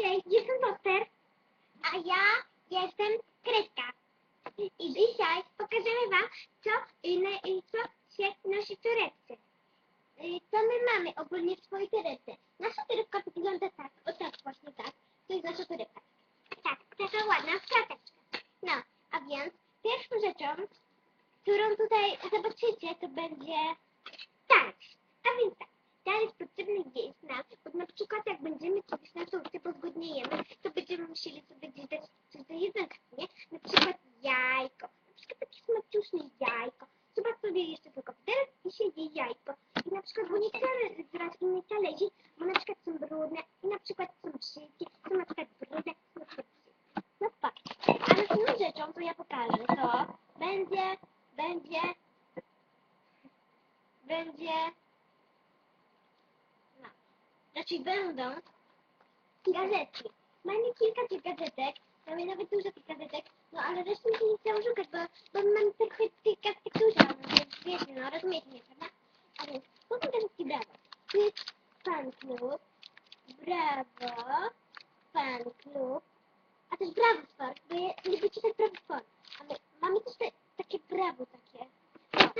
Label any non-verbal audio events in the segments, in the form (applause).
Cześć, jestem Poster, a ja jestem Kreska. I dzisiaj pokażemy Wam, co, y, y, co się nosi w torebce. Y, Co my mamy ogólnie w swojej torebce? Nasza torebka wygląda tak, o tak właśnie tak. To jest nasza torebka. Tak, taka ładna krateczka. No, a więc pierwszą rzeczą, którą tutaj zobaczycie, to będzie talerz potrzebny gdzieś nam, bo na przykład jak będziemy kiedyś na sołce pozgodniejemy, to będziemy musieli sobie gdzieś dać coś do jedzenia? Na przykład jajko, na przykład takie smaczne jajko. Zobacz sobie jeszcze tylko teraz i się je jajko. I na przykład, bo nie chcemy brać innych talerzy, bo na przykład są brudne i na przykład są brzydkie, są na przykład brudne, są na przykład brzydkie. No tak. A następną rzeczą, to ja pokażę, to będzie, będzie, będzie, znaczy będą gazetki. Mamy kilka tych gazetek, mamy nawet dużo tych gazetek, no ale resztę mi się nie chciało szukać, bo, bo mam trochę tych gazetek dużo, no więc wiecie, no rozumiecie mnie, prawda? A więc, są gazetki Brawo. To jest fan klub, Brawo, fan klub, a też Brawo Sport, bo ja lubię czytać Brawo Sport. A my mamy też te, takie Brawo takie.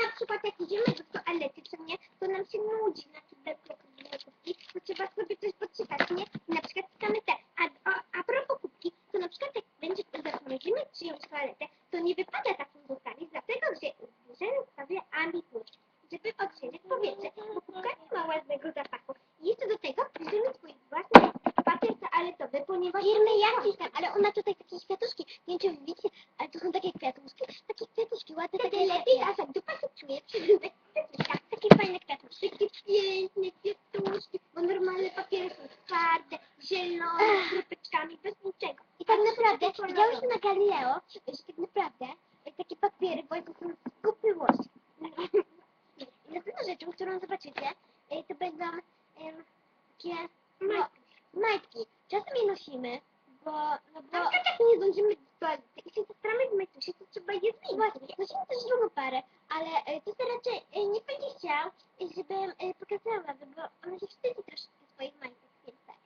Na przykład jak idziemy do toalety, co nie, to nam się nudzi na kibelku kubki, to trzeba sobie coś poczytać, nie? I na przykład czytamy te. A, a, a propos kubki, to na przykład jak będzie, będziemy przyjąć toaletę, to nie wypada takim zostawić, dlatego że bierzemy sobie ambitność, żeby odświeżyć powietrze, bo kubka nie ma ładnego zapachu. I jeszcze do tego bierzemy swój własny papier toaletowy, ponieważ firmy jakiś tam, ale ona tutaj takie kwiatuszki, nie wiem czy widzicie, ale to są takie kwiatuszki, takie kwiatuszki ładne, takie lepiej, a tak dupa się czuje przy kwiatuszkach, takie fajne kwiatuszki, takie piękne kwiatuszki, bo normalne papiery są twarde, zielone, z kropeczkami, bez niczego. I tak naprawdę, widziałyśmy na Galileo, że tak naprawdę e, takie kupy włosy. I następną rzeczą, którą zobaczycie, e, to będą takie no, majtki. Czasem je nosimy, bo, no bo... Na przykład jak nie zdążymy do i się w majtusie, to trzeba je zmienić. Właśnie, nosimy też drugą parę, ale e, to raczej e, nie będzie chciał, e, żebym e, pokazała, bo ona się wstydzi troszkę swoich majtek, więc tak.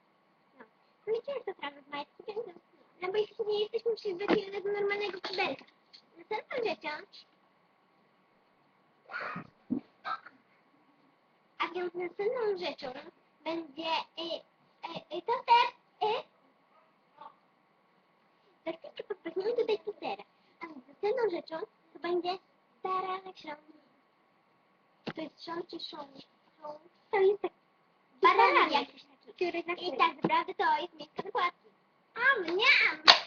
No. My często tramy w majtki, więc no bo jeśli nie jesteśmy przyzwyczajone do normalnego kibelka. Rzeczą a więc następną rzeczą będzie y, y, y, to też y, za chwilkę do tej tutera. A więc następną rzeczą to będzie baranek szron. To jest szron czy? Szron. To jest tak baranek jakiś taki, I tak naprawdę to jest miejsce dokładki. A mniam!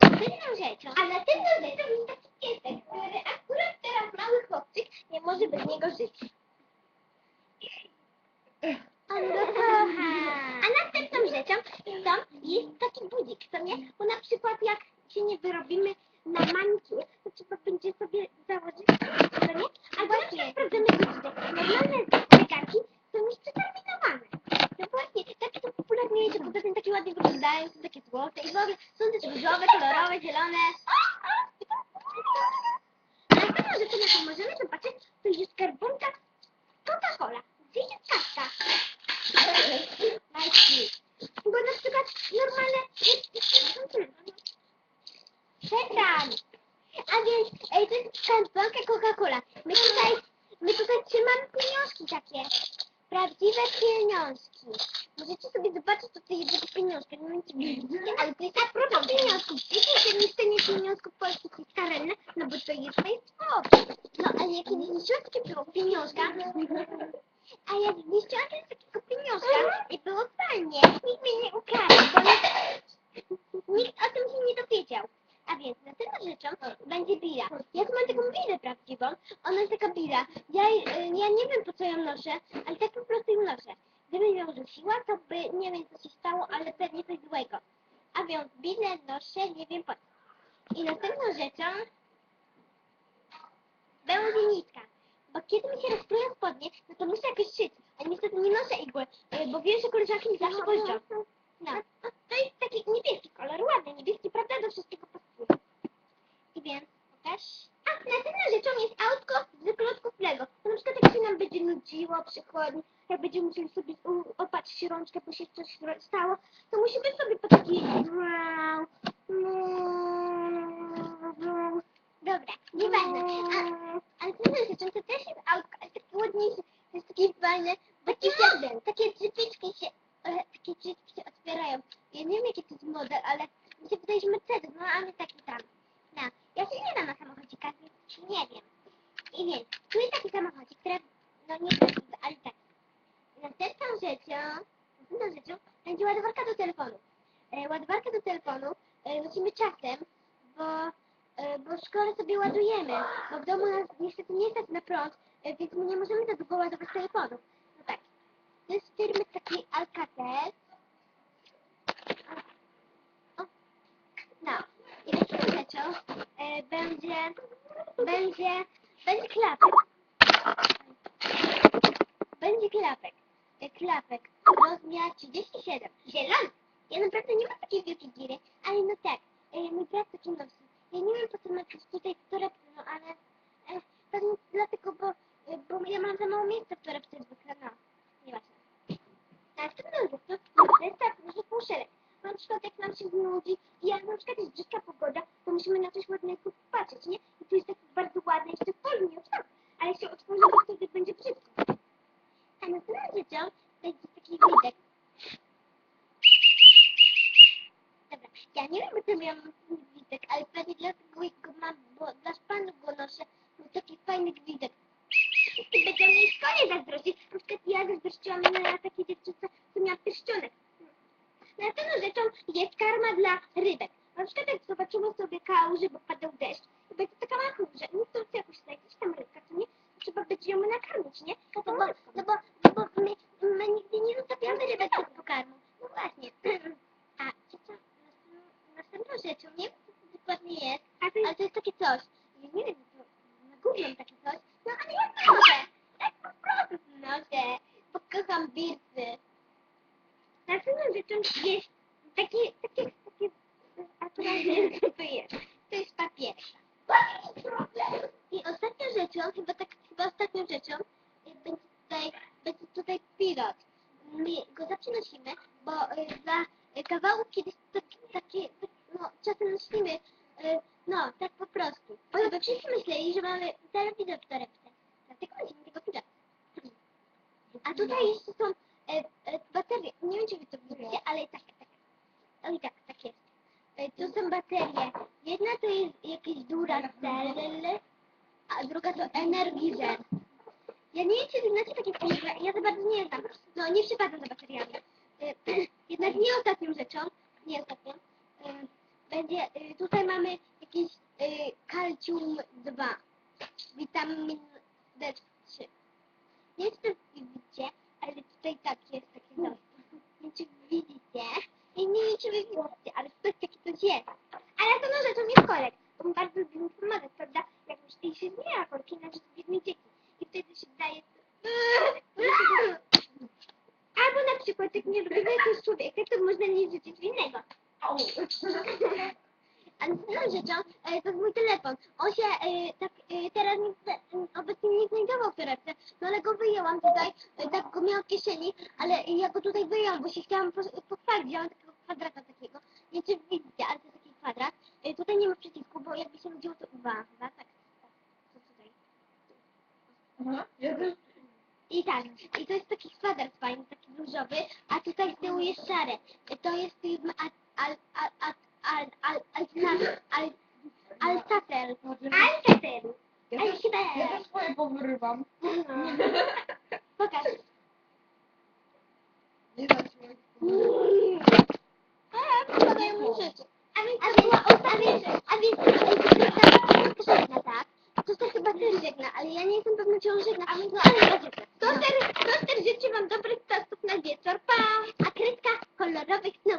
Następną rzeczą, a następną rzeczą jest taki piesek, który akurat teraz mały chłopczyk nie może bez niego żyć. A następną rzeczą to jest taki budzik, co nie? Bo na przykład jak się nie wyrobimy na manicur, to trzeba będzie sobie założyć, co nie? Albo na przykład sprawdzamy godziny. Normalne zegarki są już przeterminowane. No właśnie, takie są popularniejsze, poza tym takie ładnie wyglądają, są takie ogóle są też różowe, kolorowe, zielone. A następną rzeczą, jaką możemy zobaczyć, to jest skarbonka Coca-Cola. Gdzie jest kaska? Majki. Bo na przykład normalne... Czekam. A więc ej, to jest skarbonka Coca-Cola. My tutaj, my tutaj trzymamy pieniążki takie. Prawdziwe pieniążki. Możecie sobie zobaczyć, co to jest za pieniążki. No nie widzicie, ale to jest a propos pieniążków. Wiecie, że niszczenie pieniążków polskich jest karalne? No bo to jest państwowe. No ale jak kiedyś niszczyłam takiego pieniążka, a jak zniszczyłam kiedyś takiego pieniążka i było fajnie, nikt mnie nie ukarał, bo nikt, nikt o tym się nie dowiedział. A więc następną rzeczą będzie bira. Ja tu mam taką birę prawdziwą. Ona jest taka bira. Ja, y, ja nie wiem po co ją noszę, ale tak po prostu ją noszę. Gdybym ją rzuciła, to by nie wiem co się stało, ale pewnie coś złego. A więc birę noszę, nie wiem po co. I następną rzeczą będzie nitka. Bo kiedy mi się rozkroją spodnie, no to muszę jakoś szyć. A niestety nie noszę igły, y, bo wiem, że koleżanki mi zawsze pożyczą. No, to jest taki niebieski kolor, ładny niebieski, prawda? Do wszystkiego pasuje. I więc, pokaż. A, następną rzeczą jest autko z klocków Lego. To na przykład jak się nam będzie nudziło przychodni, jak będziemy musieli sobie opatrzyć rączkę, bo się coś stało, to musimy sobie po takiej... Dobra, nieważne. Ale co znaczy, to też jest autko, ale takie ładniejsze, to jest takie fajne, takie się, takie drzwiczki się, e, takie drzwiczki się otwierają. Ja nie wiem jaki to jest model, ale mi się wydaje, że Mercedes, no ale taki tam. No, ja się nie znam na samochodzikach, więc nie wiem. I więc, tu jest taki samochodzik, który, no nie prawdziwy, ale tak. Następną rzeczą, następną rzeczą będzie ładowarka do telefonu. E, do telefonu e, nosimy czasem, bo, e, bo w szkole sobie ładujemy, bo w domu nas niestety nie stać na prąd, e, więc my nie możemy za długo ładować telefonu. No tak. To jest firmy takiej Alcatel. O. No. I rzeczą e, będzie, będzie, będzie klapek. Będzie klapek. E, Klapek. Rozmiar 37. Zielony. Ja naprawdę nie mam takiej wielkiej giry, ale no tak. E, mój brat nosi. Ja nie wiem po co ma tutaj w torebce, no ale e, pewnie dlatego, bo, e, bo ja mam za mało miejsca w torebce zwykle, no. Nieważne. Następną rzeczą to jest tak, że półszereg. Na przykład jak nam się nudzi i jak na przykład jest brzydka pogoda, to musimy na coś ładnego patrzeć, nie? I tu jest taki bardzo ładny, jeszcze fajnie, tak. Ale się otworzy, to wtedy będzie brzydko. A następną rzeczą będzie taki widok. Dobra, ja nie wiem, co miałam widok, ale pewnie dlatego go mam, bo dla szpanów go noszę, był taki fajny widok. I będą mnie w szkole zazdrościć. Na przykład ja zazdrościłam na takiej dziewczynce, co miała pierścionek. Następną rzeczą jest karma dla rybek. Na przykład jak zobaczymy sobie kałużę, bo padał deszcz, to będzie taka machurza. No to co jakoś znajdziesz tam rybka, to nie? Trzeba będzie ją nakarmić, nie? No bo, no bo, no bo my, my nigdy nie zostawiamy rybek bez pokarmu. No właśnie. (clears throat) A co co? Następną- rzeczą, nie wiem co to dokładnie jest, ale to jest takie coś. Ja nie wiem, co na gówno takie coś. No ale ja to noszę. Tak po prostu noszę. Bo kocham bircy. Następną rzeczą jest takie, takie, takie, a to jest. To jest papier. I ostatnią rzeczą, chyba tak, chyba ostatnią rzeczą, y, będzie tutaj, będzie tutaj pilot. My go zawsze bo y, dla y, kawałów kiedyś taki, takie, no czasem nosimy, y, no tak po prostu. Żeby wszyscy myśleli, że mamy telewizor w torebce. Dlatego nosimy tego pilota. A tutaj jeszcze są e, e, baterie. Nie wiem, czy wy to widzicie, ale tak, tak. Oj, tak, tak jest. E, tu są baterie. Jedna to jest jakieś Duracell, a druga to Energizer. Ja nie wiem, czy wy znacie takie firmy. Ja za bardzo nie znam. No, nie przepadam za bateriami. E, (clears throat) jednak nie ostatnią rzeczą, nie ostatnią, e, będzie, e, tutaj mamy jakieś e, kalcium 2, witamin D3. Nie wiem, czy to widzicie, ale tutaj tak jest takie coś. Nie wiem, czy widzicie. I nie wiem, czy wy widzicie, ale tutaj takie coś jest. Ale to no korek. To mi bardzo lubię pomagać, prawda? Jak już tej się zmienia korki, na rzecz biednej dzieci. I wtedy się daje... Albo na przykład, jak nie lubimy jakiegoś człowieka, to można nie życzyć winnego. A następną rzeczą e, to jest mój telefon. On się e, tak e, teraz nie, zna- obecnie nie znajdował w torebce, no ale go wyjęłam tutaj, e, tak go miałam w kieszeni, ale ja go tutaj wyjęłam, bo się chciałam pochwalić, ja mam takiego kwadrata takiego. Nie wiem, czy widzicie, ale to jest taki kwadrat. E, tutaj nie ma przycisku, bo jakby się nudziło, to uwa, chyba, tak, tak, to tutaj. Aha. I tak, i to jest taki kwadrat fajny, taki różowy, a tutaj z tyłu jest szare. E, To jest firma al, al, al, al, al, al, al, al, Alcatel. Alcatel. Ja też, ja Alcatel. też swoje powyrywam. (laughs) Pokaż. Nie dać mi. A, podają mi rzeczy. A więc to była ostatnia A więc to żegna, tak? To też chyba też żegna, ale ja nie jestem pewna, czy on żegna. A więc no, ale to też, to też życzę wam dobrych czasów na wieczór. Pa! A krytka kolorowych snów.